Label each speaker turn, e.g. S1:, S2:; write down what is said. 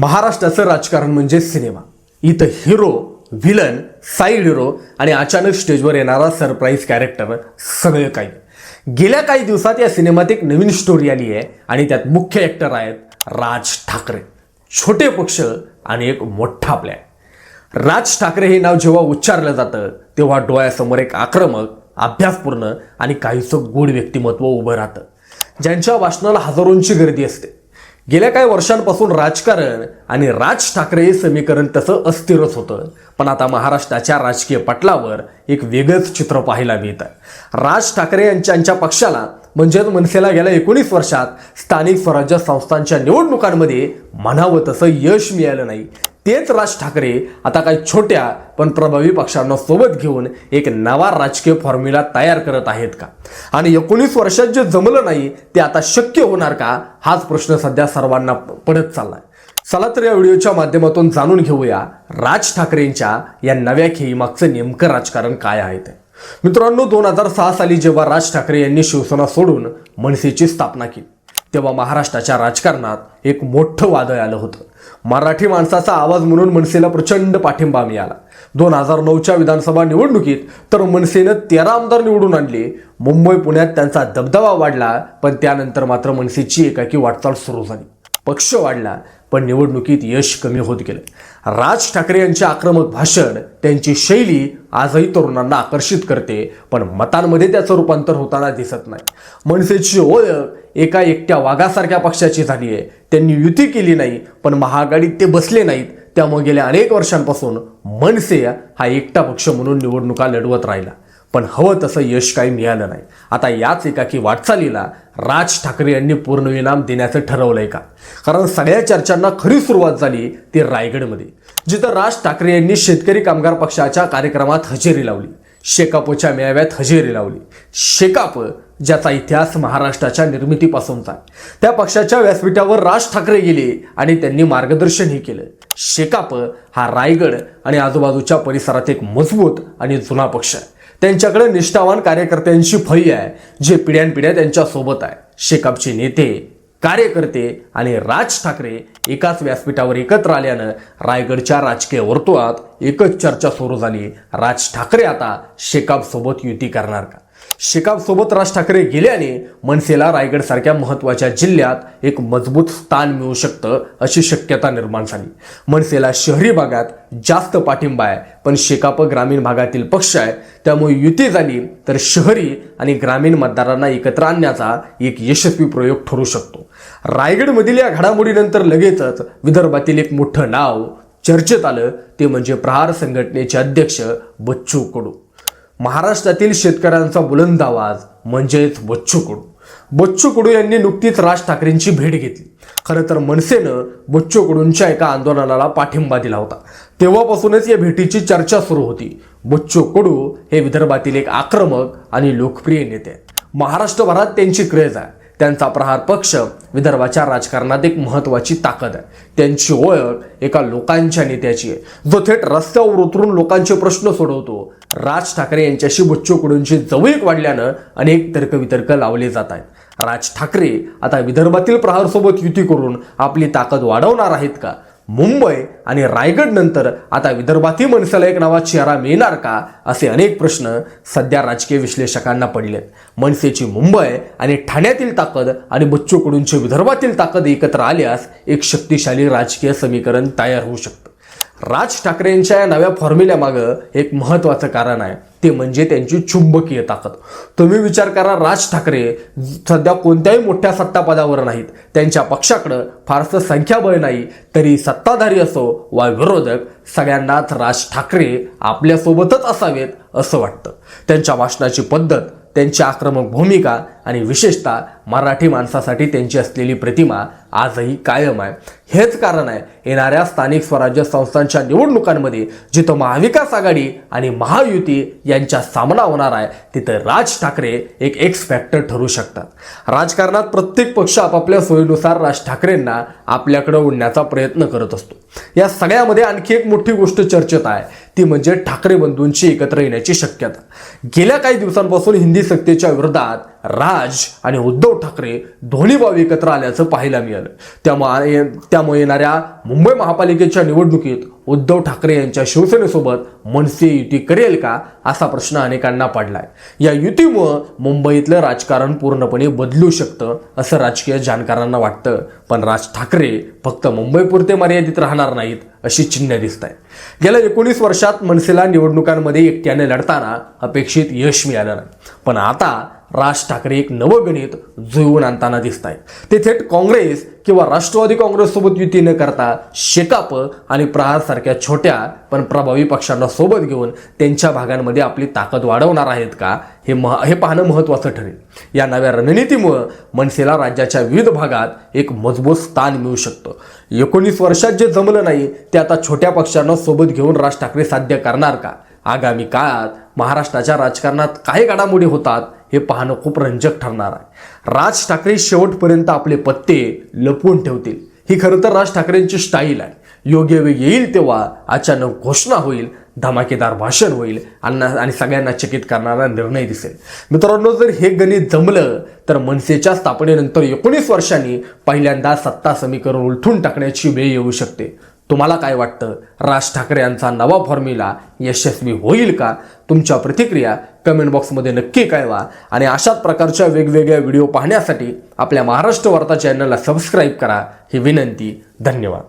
S1: महाराष्ट्राचं राजकारण म्हणजे सिनेमा. इथं हिरो व्हिलन साईड हिरो आणि अचानक स्टेजवर येणारा सरप्राईज कॅरेक्टर सगळं काही. गेल्या काही दिवसात या सिनेमात एक नवीन स्टोरी आली आहे आणि त्यात मुख्य ॲक्टर आहेत राज ठाकरे. छोटे पक्ष आणि एक मोठा प्लॅन राज ठाकरे हे नाव जेव्हा उच्चारलं जातं तेव्हा डोळ्यासमोर एक आक्रमक अभ्यासपूर्ण आणि काहीसं गोड व्यक्तिमत्व उभं राहतं. ज्यांच्या वाचनाला हजारोंची गर्दी असते. गेल्या काही वर्षांपासून राजकारण आणि राज ठाकरे हे समीकरण तसं अस्थिरच होतं. पण आता महाराष्ट्राच्या राजकीय पटलावर एक वेगळंच चित्र पाहायला मिळतं राज ठाकरे यांच्या पक्षाला म्हणजेच मनसेला गेल्या एकोणीस वर्षात स्थानिक स्वराज्य संस्थांच्या निवडणुकांमध्ये म्हणावं तसं यश मिळालं नाही. तेच राज ठाकरे आता काही छोट्या पण प्रभावी पक्षांना सोबत घेऊन एक नवा राजकीय फॉर्म्युला तयार करत आहेत का? आणि एकोणीस वर्षात जे जमलं नाही ते आता शक्य होणार का? हाच प्रश्न सध्या सर्वांना पडत चाललाय. चला तर या व्हिडिओच्या माध्यमातून जाणून घेऊया राज ठाकरेंच्या या नव्या खेळीमागचं नेमकं राजकारण काय आहे ते. मित्रांनो दोन हजार सहा साली जेव्हा राज ठाकरे यांनी शिवसेना सोडून मनसेची स्थापना केली तेव्हा महाराष्ट्राच्या राजकारणात एक मोठं वादळ आलं होतं. मराठी माणसाचा आवाज म्हणून मनसेला प्रचंड पाठिंबा मिळाला. दोन हजार नऊच्या विधानसभा निवडणुकीत तर मनसेनं तेरा आमदार निवडून आणले. मुंबई पुण्यात त्यांचा दबदबा वाढला पण त्यानंतर मात्र मनसेची एकाकी वाटचाल सुरू झाली. पक्ष वाढला पण निवडणुकीत यश कमी होत गेलं. राज ठाकरे यांचे आक्रमक भाषण त्यांची शैली आजही तरुणांना आकर्षित करते पण मतांमध्ये त्याचं रूपांतर होताना दिसत नाही. मनसेची ओळख एका एकट्या वाघासारख्या पक्षाची झाली आहे. त्यांनी युती केली नाही पण महाआघाडीत ते बसले नाहीत. त्यामुळे गेल्या अनेक वर्षांपासून मनसे हा एकटा पक्ष म्हणून निवडणुका लढवत राहिला. पण हवं तसं यश काही मिळालं नाही. आता याच एकाकी वाटचालीला राज ठाकरे यांनी पूर्णविराम देण्याचं ठरवलंय का? कारण सगळ्या चर्चांना खरी सुरुवात झाली ती रायगडमध्ये जिथं राज ठाकरे यांनी शेतकरी कामगार पक्षाच्या कार्यक्रमात हजेरी लावली शेकापच्या मेळाव्यात हजेरी लावली. शेकाप ज्याचा इतिहास महाराष्ट्राच्या निर्मितीपासूनचा त्या पक्षाच्या व्यासपीठावर राज ठाकरे गेले आणि त्यांनी मार्गदर्शनही केलं. शेकाप हा रायगड आणि आजूबाजूच्या परिसरात एक मजबूत आणि जुना पक्ष आहे. त्यांच्याकडे निष्ठावान कार्यकर्त्यांची फळी आहे जे पिढ्यानपिढ्या त्यांच्यासोबत आहे. शेकापचे नेते कार्यकर्ते आणि राज ठाकरे एकाच व्यासपीठावर एकत्र आल्यानं रायगडच्या राजकीय वर्तुळात एकच चर्चा सुरू झाली. राज ठाकरे आता शेकापसोबत युती करणार का? शेकापसोबत राज ठाकरे गेल्याने मनसेला रायगड सारख्या महत्त्वाच्या जिल्ह्यात एक मजबूत स्थान मिळू शकतं अशी शक्यता निर्माण झाली. मनसेला शहरी भागात जास्त पाठिंबा आहे पण शेकाप ग्रामीण भागातील पक्ष आहे. त्यामुळे युती झाली तर शहरी आणि ग्रामीण मतदारांना एकत्र आणण्याचा एक यशस्वी प्रयोग ठरू शकतो. रायगडमधील या घडामोडीनंतर लगेचच विदर्भातील एक मोठं नाव चर्चेत आलं. ते म्हणजे प्रहार संघटनेचे अध्यक्ष बच्चू कडू. महाराष्ट्रातील शेतकऱ्यांचा बुलंद आवाज म्हणजेच बच्चू कडू. बच्चू कडू यांनी नुकतीच राज ठाकरेंची भेट घेतली. खरं तर मनसेनं बच्चू कडूंच्या एका आंदोलनाला पाठिंबा दिला होता. तेव्हापासूनच या भेटीची चर्चा सुरू होती. बच्चू कडू हे विदर्भातील एक आक्रमक आणि लोकप्रिय नेते आहेत. महाराष्ट्रभरात त्यांची क्रेज आहे. त्यांचा प्रहार पक्ष विदर्भाच्या राजकारणात एक महत्वाची ताकद आहे. त्यांची ओळख एका लोकांच्या नेत्याची आहे. जो थेट रस्त्यावर उतरून लोकांचे प्रश्न सोडवतो राज ठाकरे यांच्याशी बच्चूकडूंची जवळीक वाढल्यानं अनेक तर्कवितर्क लावले जात आहेत. राज ठाकरे आता विदर्भातील प्रहारसोबत युती करून आपली ताकद वाढवणार आहेत का? मुंबई आणि रायगड नंतर आता विदर्भातही मनसेला एक नावा चेहरा मिळणार का? असे अनेक प्रश्न सध्या राजकीय विश्लेषकांना पडलेत. मनसेची मुंबई आणि ठाण्यातील ताकद आणि बच्चू कडूंची विदर्भातील ताकद एकत्र आल्यास एक शक्तिशाली राजकीय समीकरण तयार होऊ शकतं. राज ठाकरेंच्या या नव्या फॉर्म्युल्यामागं एक महत्त्वाचं कारण आहे. ते म्हणजे त्यांची चुंबकीय ताकद. तुम्ही विचार करा राज ठाकरे सध्या कोणत्याही मोठ्या सत्तापदावर नाहीत. त्यांच्या पक्षाकडं फारसं संख्याबळ नाही तरी सत्ताधारी असो वा विरोधक सगळ्यांनाच राज ठाकरे आपल्यासोबतच असावेत असं वाटतं. त्यांच्या भाषणाची पद्धत त्यांची आक्रमक भूमिका आणि विशेषतः मराठी माणसासाठी त्यांची असलेली प्रतिमा आजही कायम आहे. हेच कारण आहे येणाऱ्या स्थानिक स्वराज्य संस्थांच्या निवडणुकांमध्ये जिथं महाविकास आघाडी आणि महायुती यांच्या सामना होणार आहे तिथं राज ठाकरे एक एक्स फॅक्टर ठरू शकतात. राजकारणात प्रत्येक पक्ष आपापल्या सोयीनुसार राज ठाकरेंना आपल्याकडे ओढण्याचा प्रयत्न करत असतो. या सगळ्यामध्ये आणखी एक मोठी गोष्ट चर्चेत आहे ती म्हणजे ठाकरे बंधूंची एकत्र येण्याची शक्यता. गेल्या काही दिवसांपासून हिंदी सक्तीच्या विरोधात राज आणि उद्धव ठाकरे दोन्ही भाऊ एकत्र आल्याचं पाहायला मिळालं. त्यामुळे त्यामुळे येणाऱ्या मुंबई महापालिकेच्या निवडणुकीत उद्धव ठाकरे यांच्या शिवसेनेसोबत मनसे युती करेल का असा प्रश्न अनेकांना पडलाय. या युतीमुळं मुंबईतलं राजकारण पूर्णपणे बदलू शकतं असं राजकीय जाणकारांना वाटतं. पण राज ठाकरे फक्त मुंबईपुरते मर्यादित राहणार नाहीत अशी चिन्ह दिसत आहेत गेल्या एकोणीस वर्षात मनसेला निवडणुकांमध्ये एकट्याने लढताना अपेक्षित यश मिळालं नाही. पण आता राज ठाकरे एक नवं गणित जुळवून आणताना दिसत आहेत ते थेट काँग्रेस किंवा राष्ट्रवादी काँग्रेससोबत युती न करता शेकाप आणि प्रहारसारख्या छोट्या पण प्रभावी पक्षांना सोबत घेऊन त्यांच्या भागांमध्ये आपली ताकद वाढवणार आहेत का हे मह हे पाहणं महत्त्वाचं ठरेल. या नव्या रणनीतीमुळं मनसेला राज्याच्या विविध भागात एक मजबूत स्थान मिळू शकतं. एकोणीस वर्षात जे जमलं नाही ते आता छोट्या पक्षांना सोबत घेऊन राज ठाकरे साध्य करणार का? आगामी काळात महाराष्ट्राच्या राजकारणात काय घडामोडी होतात हे पाहणं खूप रंजक ठरणार आहे. राज ठाकरे शेवटपर्यंत आपले पत्ते लपवून ठेवतील. ही खरं तर राज ठाकरेंची स्टाईल आहे. योग्य वेळ येईल तेव्हा अचानक घोषणा होईल धमाकेदार भाषण होईल आणि आणि सगळ्यांना चकित करणारा निर्णय दिसेल. मित्रांनो जर हे गणित जमलं तर मनसेच्या स्थापनेनंतर एकोणीस वर्षांनी पहिल्यांदा सत्ता समीकरण उलथून टाकण्याची वेळ येऊ शकते. तुम्हाला काय वाटतं? राज ठाकरे यांचा नवा फॉर्म्युला यशस्वी होईल का? तुमच्या प्रतिक्रिया कमेंट बॉक्समध्ये नक्की कळवा. आणि अशाच प्रकारच्या वेगवेगळ्या व्हिडिओ पाहण्यासाठी आपल्या महाराष्ट्र वार्ता चॅनलला सबस्क्राईब करा. ही विनंती. धन्यवाद.